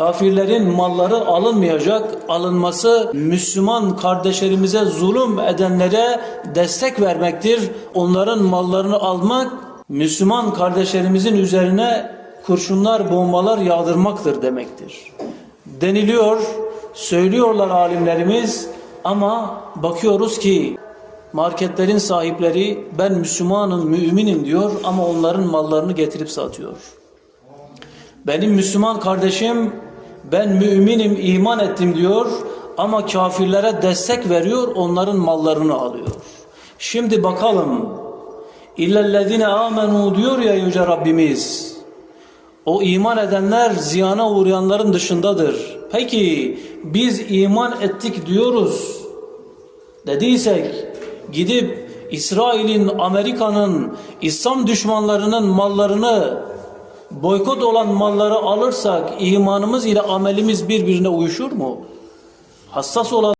Kafirlerin malları alınmayacak, alınması Müslüman kardeşlerimize zulüm edenlere destek vermektir. Onların mallarını almak Müslüman kardeşlerimizin üzerine kurşunlar, bombalar yağdırmaktır demektir. Deniliyor, söylüyorlar alimlerimiz ama bakıyoruz ki marketlerin sahipleri ben Müslümanım, müminim diyor ama onların mallarını getirip satıyor. Benim Müslüman kardeşim ben müminim iman ettim diyor ama kafirlere destek veriyor onların mallarını alıyor. Şimdi bakalım illellezine amenu diyor ya yüce Rabbimiz. O iman edenler ziyana uğrayanların dışındadır. Peki biz iman ettik diyoruz dediysek gidip İsrail'in, Amerika'nın, İslam düşmanlarının mallarını boykot olan malları alırsak imanımız ile amelimiz birbirine uyuşur mu? Hassas olan